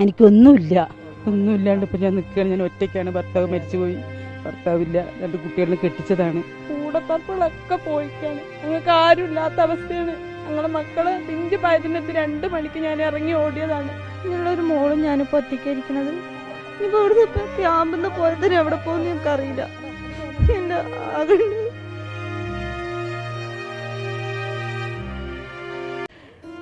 എനിക്കൊന്നുമില്ല. ഒന്നുമില്ലാണ്ട് ഇപ്പം ഞാൻ നിൽക്കുകയാണ് ഞാൻ ഒറ്റയ്ക്കാണ്. ഭർത്താവ് മരിച്ചുപോയി. ഭർത്താവില്ല. രണ്ട് കുട്ടികളെ കെട്ടിച്ചതാണ്. കൂടപ്പറപ്പുകളൊക്കെ പോയിക്കാണ്. ഞങ്ങൾക്ക് ആരും ഇല്ലാത്ത അവസ്ഥയാണ്. ഞങ്ങളെ മക്കൾ പിഞ്ചു പയതിനകത്ത് രണ്ട് മണിക്ക് ഞാൻ ഇറങ്ങി ഓടിയതാണ്. ഇങ്ങനെയുള്ളൊരു മോളും ഞാനിപ്പോ ഒറ്റയ്ക്കായിരിക്കണത്. ഇനിയിപ്പോ ഇവിടുന്ന് ഇപ്പൊ ക്യാമ്പിന്ന് പോയതിന് എവിടെ പോകുന്ന ഞങ്ങൾക്ക് അറിയില്ല എന്റെ ആകെ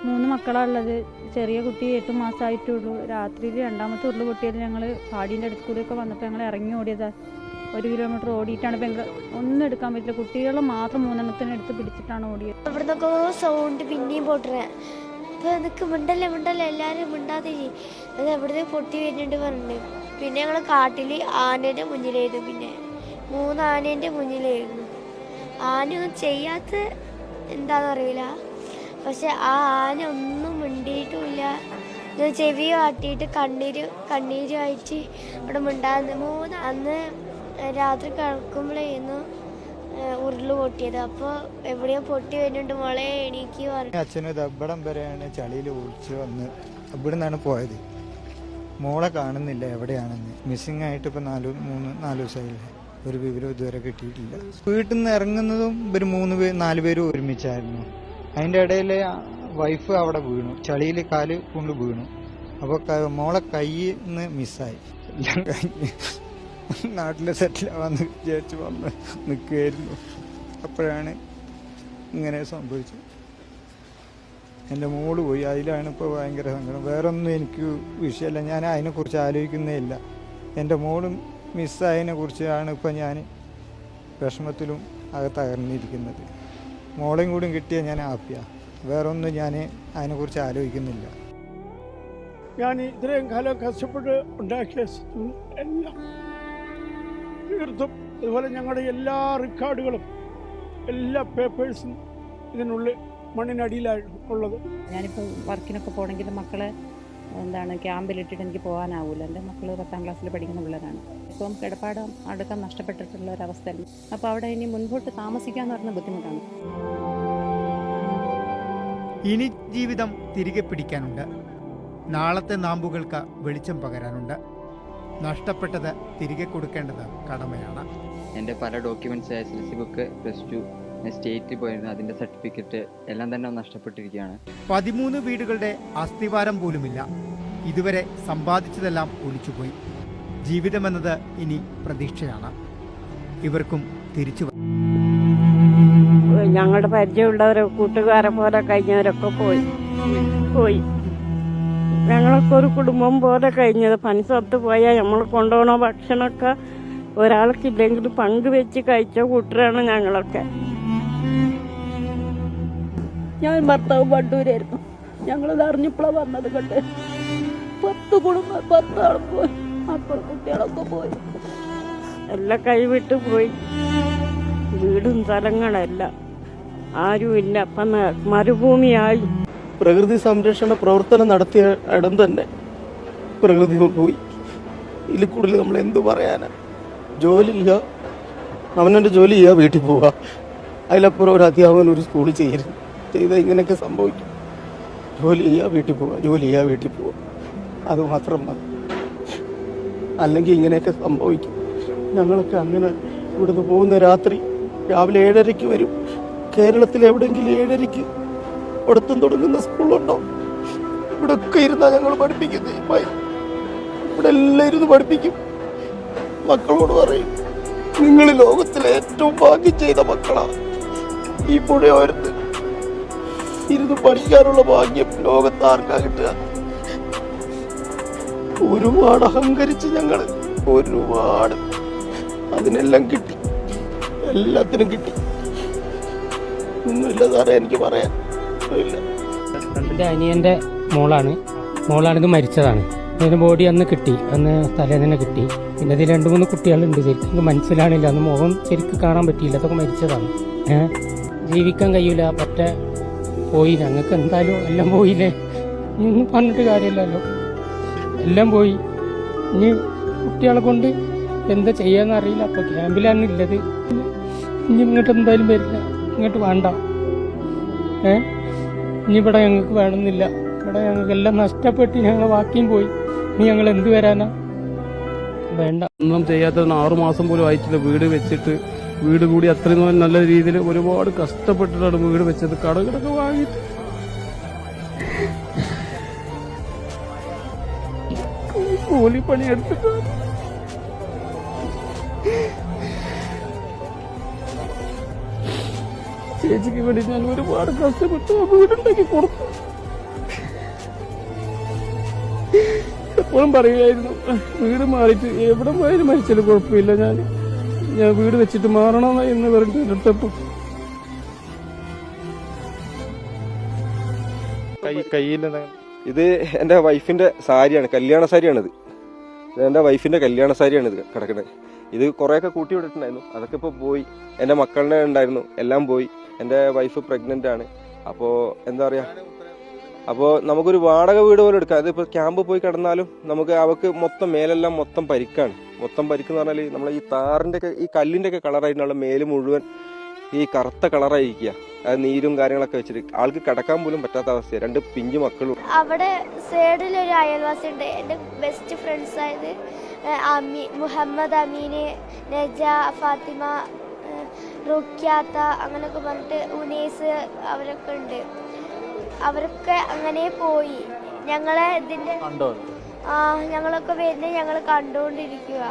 മൂന്ന് മക്കളാണ് ഉള്ളത് ചെറിയ കുട്ടി എട്ട് മാസമായിട്ടുള്ളൂ. രാത്രിയിൽ രണ്ടാമത്തെ ഉരുൾ പൊട്ടിയത് ഞങ്ങൾ പാടീന്റെ അടുത്ത് കൂടെയൊക്കെ വന്നപ്പോൾ ഞങ്ങൾ ഇറങ്ങി ഓടിയത്. ഒരു കിലോമീറ്റർ ഓടിയിട്ടാണ് ഞങ്ങൾ ഒന്നും എടുക്കാൻ പറ്റില്ല. കുട്ടികൾ മാത്രം മൂന്നെണ്ണത്തിന് എടുത്ത് പിടിച്ചിട്ടാണ് ഓടിയത്. അവിടുന്നൊക്കെ സൗണ്ട് പിന്നെയും പൊട്ടറേ അപ്പോൾ നിനക്ക് മിണ്ടല്ലേ മിണ്ടല്ലേ? എല്ലാവരും മിണ്ടാതെ. അത് എവിടുന്ന് പൊട്ടി വരുന്നുണ്ട് പറഞ്ഞു പിന്നെ ഞങ്ങൾ കാട്ടിൽ ആനേന്റെ മുന്നിലായിരുന്നു. പിന്നെ മൂന്ന് ആനേന്റെ മുന്നിലായിരുന്നു. ആനയൊന്നും ചെയ്യാത്ത എന്താണെന്നറിയില്ല പക്ഷെ ആ ആന ഒന്നും മിണ്ടിയിട്ടുമില്ല. ചെവി കാട്ടിയിട്ട് കണ്ണീര് കണ്ണീരുമായിട്ട് അവിടെ മിണ്ടാന്ന് മൂന്ന് അന്ന് രാത്രി കിടക്കുമ്പോഴായിരുന്നു ഉരുൾ പൊട്ടിയത്. അപ്പോൾ എവിടെയോ പൊട്ടി വരുന്നുണ്ട് മോളെ എണീക്ക് പറഞ്ഞു അച്ഛനും ഇത് വരെയാണ് ചളിയിൽ ഒളിച്ച് വന്ന് അവിടെ നിന്നാണ് പോയത്. മോളെ കാണുന്നില്ല എവിടെയാണെന്ന്. മിസ്സിംഗ് ആയിട്ട് ഇപ്പൊ നാല് മൂന്ന് നാല് ദിവസമായില്ലേ? ഒരു വിവരം ഇതുവരെ കിട്ടിയിട്ടില്ല. വീട്ടിൽ നിന്ന് ഇറങ്ങുന്നതും ഇവർ മൂന്ന് പേര് നാല് പേരും ഒരുമിച്ചായിരുന്നു. അതിന്റെ ഇടയിൽ വൈഫ് അവിടെ വീണു. ചളിയിൽ കാൽ കൊണ്ട് വീണു. അപ്പൊ മോളെ കൈ നിന്ന് മിസ്സായി. എല്ലാം കഴിഞ്ഞ് നാട്ടിൽ സെറ്റിൽ ആവാന്ന് വിചാരിച്ച് വന്ന് നിൽക്കുകയായിരുന്നു അപ്പോഴാണ് ഇങ്ങനെ സംഭവിച്ചത്. എന്റെ മോൾ പോയി. അതിലാണ് ഇപ്പോൾ ഭയങ്കര സങ്കടം. വേറെ ഒന്നും എനിക്ക് വിഷയമല്ല. ഞാൻ അതിനെക്കുറിച്ച് ആലോചിക്കുന്നേ ഇല്ല. എന്റെ മോളും മിസ്സായതിനെ കുറിച്ചാണ് ഇപ്പം ഞാൻ വിഷമത്തിലും അകത്തകർന്നിരിക്കുന്നത്. മോളെയും കൂടി കിട്ടിയാൽ ഞാൻ ഹാപ്പിയാണ് വേറെ ഒന്നും ഞാൻ അതിനെക്കുറിച്ച് ആലോചിക്കുന്നില്ല. ഞാൻ ഇത്രയും കാലം കഷ്ടപ്പെട്ട് ഉണ്ടാക്കിയ എല്ലാം തീർത്തും അതുപോലെ ഞങ്ങളുടെ എല്ലാ റെക്കോർഡുകളും എല്ലാ പേപ്പേഴ്സും ഇതിനുള്ളിൽ മണ്ണിനടിയിലാണ് ഉള്ളത്. ഞാനിപ്പോൾ വർക്കിനൊക്കെ പോകണമെങ്കിൽ മക്കളെ എന്താണ് ക്യാമ്പിലിട്ടിട്ട് എനിക്ക് പോകാനാവില്ല എന്റെ മക്കൾ പത്താം ക്ലാസ്സിൽ പഠിക്കുന്ന പിള്ളേരാണ്. ഇപ്പം കിടപ്പാടം അടുക്കം നഷ്ടപ്പെട്ടിട്ടുള്ള ഒരവസ്ഥയാണ്. അപ്പോൾ അവിടെ ഇനി മുൻപോട്ട് താമസിക്കാന്ന് പറഞ്ഞ ബുദ്ധിമുട്ടാണ്. ഇനി ജീവിതം തിരികെ പിടിക്കാനുണ്ട്. നാളത്തെ നാമ്പുകൾക്ക് വെളിച്ചം പകരാനുണ്ട്. നഷ്ടപ്പെട്ടത് തിരികെ കൊടുക്കേണ്ടത് കടമയാണ്. എന്റെ പല documents S L C book plus two സ്റ്റേറ്റിൽ പോയിരുന്നു അതിന്റെ സർട്ടിഫിക്കറ്റ് എല്ലാം തന്നെ നഷ്ടപ്പെട്ടിരിക്കുകയാണ്. പതിമൂന്ന് വീടുകളുടെ അസ്ഥിവാരം പോലുമില്ല. ഇതുവരെ സമ്പാദിച്ചതെല്ലാം ഒളിച്ചുപോയി. ജീവിതമെന്നത് ഇനി പ്രതീക്ഷയാണ്. ഇവർക്കും തിരിച്ചു ഞങ്ങളുടെ പരിചയമുള്ളവരെ കൂട്ടുകാരെ പോലെ കഴിഞ്ഞവരൊക്കെ പോയി. പോയി. ഞങ്ങളൊക്കെ ഒരു കുടുംബം പോലെ കഴിഞ്ഞത്. പനിസ്ഥലത്ത് പോയാൽ നമ്മൾ കൊണ്ടുപോകണ ഭക്ഷണമൊക്കെ ഒരാൾക്കില്ലെങ്കിൽ പങ്കുവെച്ച് കഴിച്ച കൂട്ടരാണ് ഞങ്ങളൊക്കെ. ഞാൻ ഭർത്താവ് വണ്ടൂരായിരുന്നു. ഞങ്ങളത് അറിഞ്ഞപ്പോഴാണ് വന്നത് കണ്ട്. പത്ത് കുടുംബം പത്താൾ പോയി. മക്കളും കുട്ടികളൊക്കെ പോയി. എല്ലാം കൈവിട്ട് പോയി. വീടും സ്ഥലങ്ങളെല്ലാം. ആരുമില്ല. അപ്പം മരുഭൂമിയായി. പ്രകൃതി സംരക്ഷണ പ്രവർത്തനം നടത്തിയ ഇടം തന്നെ പ്രകൃതി പോയി. ഇതിൽ കൂടുതൽ നമ്മൾ എന്തു പറയാനാ? ജോലി ഇല്ല അവനവന്റെ ജോലി ചെയ്യുക വീട്ടിൽ പോവുക അതിലപ്പുറം ഒരു അധ്യാപകൻ ഒരു സ്കൂളിൽ ചെയ്യരുത് ചെയ്താൽ ഇങ്ങനെയൊക്കെ സംഭവിക്കും. ജോലി ചെയ്യുക വീട്ടിൽ പോവുക ജോലി ചെയ്യുക വീട്ടിൽ പോവുക അത് മാത്രം മതി. അല്ലെങ്കിൽ ഇങ്ങനെയൊക്കെ സംഭവിക്കും. ഞങ്ങളൊക്കെ അങ്ങനെ ഇവിടുന്ന് പോകുന്ന രാത്രി രാവിലെ ഏഴരയ്ക്ക് വരും. കേരളത്തിൽ എവിടെയെങ്കിലും ഏഴരയ്ക്ക് ഒടുത്തും തുടങ്ങുന്ന സ്കൂളുണ്ടോ? ഇവിടെ ഒക്കെ ഇരുന്നാ ഞങ്ങൾ പഠിപ്പിക്കുന്നത്. ഇവിടെ എല്ലാം ഇരുന്ന് പഠിപ്പിക്കും. മക്കളോട് പറയും നിങ്ങൾ ലോകത്തിലെ ഏറ്റവും ഭാഗ്യം ചെയ്ത മക്കളാണ് ഈ പുഴയോരത്ത് ഇരുന്ന് പഠിക്കാനുള്ള ഭാഗ്യം ലോകത്ത് ആർക്കാ കിട്ടുക? ഒരുപാട് അഹങ്കരിച്ച് ഞങ്ങൾ ഒരുപാട് അതിനെല്ലാം കിട്ടി. എല്ലാത്തിനും കിട്ടി. ഒന്നുമില്ല സാറേ എനിക്ക് പറയാൻ ഒന്നുമില്ല. എന്റെ അനിയന്റെ മോളാണ്. മോളാണിത് മരിച്ചതാണ്. അതിന് ബോഡി അന്ന് കിട്ടി. അന്ന് തലേന്ന് തന്നെ കിട്ടി. പിന്നെ ഇതിൽ രണ്ട് മൂന്ന് കുട്ടികളുണ്ട്. ശരിക്കും മനസ്സിലാണില്ല. അന്ന് മുഖം ശരിക്കും കാണാൻ പറ്റിയില്ല. അതൊക്കെ മരിച്ചതാണ്. ജീവിക്കാൻ കഴിയൂല. പറ്റ പോയി. ഞങ്ങൾക്ക് എന്തായാലും എല്ലാം പോയില്ലേ? ഇനി ഒന്നും പറഞ്ഞിട്ട് കാര്യമില്ലല്ലോ. എല്ലാം പോയി. ഇനി കുട്ടികളെ കൊണ്ട് എന്താ ചെയ്യാന്ന് അറിയില്ല. അപ്പോൾ ക്യാമ്പിലാണ് ഉള്ളത്. ഇനി ഇങ്ങോട്ട് എന്തായാലും വരില്ല. ഇങ്ങോട്ട് വേണ്ട. ഏ? ഇനി ഇവിടെ ഞങ്ങൾക്ക് വേണമെന്നില്ല. ഇവിടെ ഞങ്ങൾക്ക് എല്ലാം നഷ്ടപ്പെട്ട് ഞങ്ങൾ വാക്കിയും പോയി. ഇനി ഞങ്ങൾ എന്ത് വരാനാ? വേണ്ട. ഒന്നും ചെയ്യാത്തതിന് ആറുമാസം പോലും ആയിട്ടില്ല. വീട് വെച്ചിട്ട് വീട് കൂടി അത്രയും നല്ല രീതിയിൽ ഒരുപാട് കഷ്ടപ്പെട്ടിട്ടാണ് വീട് വെച്ചത്. കടകളൊക്കെ വാങ്ങിയിട്ട് ചേച്ചിക്ക് വേണ്ടി ഞാൻ ഒരുപാട് കഷ്ടപ്പെട്ടു ആ വീടുണ്ടാക്കി കൊടുത്തു. എപ്പോഴും പറയുമായിരുന്നു വീട് മാറിയിട്ട് എവിടെ പോയാലും മരിച്ചാലും കുഴപ്പമില്ല ഞാൻ ഞാൻ വീട് വെച്ചിട്ട് മാറണം എന്ന് പറഞ്ഞിട്ട് എടുത്തപ്പോ. കൈ കയ്യിൽ ഇത് എന്റെ വൈഫിന്റെ സാരിയാണ് കല്യാണ സാരിയാണിത്. എന്റെ വൈഫിന്റെ കല്യാണ സാരിയാണ് ഇത് കിടക്കുന്നത് ഇത് കുറേയൊക്കെ കൂട്ടി വിട്ടിട്ടുണ്ടായിരുന്നു. അതൊക്കെ ഇപ്പോൾ പോയി. എന്റെ മക്കളുടെ ഉണ്ടായിരുന്നു. എല്ലാം പോയി. എന്റെ വൈഫ് പ്രഗ്നന്റ് ആണ്. അപ്പോൾ എന്താ പറയുക അപ്പോൾ നമുക്കൊരു വാടക വീട് പോലെ എടുക്കാം. അതിപ്പോൾ ക്യാമ്പ് പോയി കിടന്നാലും നമുക്ക് അവക്ക് മൊത്തം മേലെല്ലാം മൊത്തം പരിക്കാണ്. മൊത്തം പരിക്കെന്ന് പറഞ്ഞാൽ നമ്മൾ ഈ താറിന്റെ ഒക്കെ ഈ കല്ലിന്റെ ഒക്കെ കളറായിട്ടുള്ള മേൽ മുഴുവൻ ഈ കറുത്ത കളറായിരിക്കുക. അത് നീരും കാര്യങ്ങളൊക്കെ വെച്ചിട്ട്. ആൾക്ക് കിടക്കാൻ പോലും പറ്റാത്ത അവസ്ഥയാണ് രണ്ട് പിഞ്ചു മക്കളും. അവിടെ സൈഡിൽ ഒരു അയൽവാസി ഉണ്ട്. എന്റെ ബെസ്റ്റ് ഫ്രണ്ട്സ് ആയത് അമീ മുഹമ്മദ് അമീന് നജ ഫാത്തിമ റുഖ്യാത്ത റുക്യാത്ത അങ്ങനെയൊക്കെ പറഞ്ഞിട്ട് ഉനേസ് അവരൊക്കെ ഉണ്ട്. അവരൊക്കെ അങ്ങനെ പോയി. ഞങ്ങളെ ഇതിന്റെ ഞങ്ങളൊക്കെ വരുന്നത് ഞങ്ങൾ കണ്ടുകൊണ്ടിരിക്കുക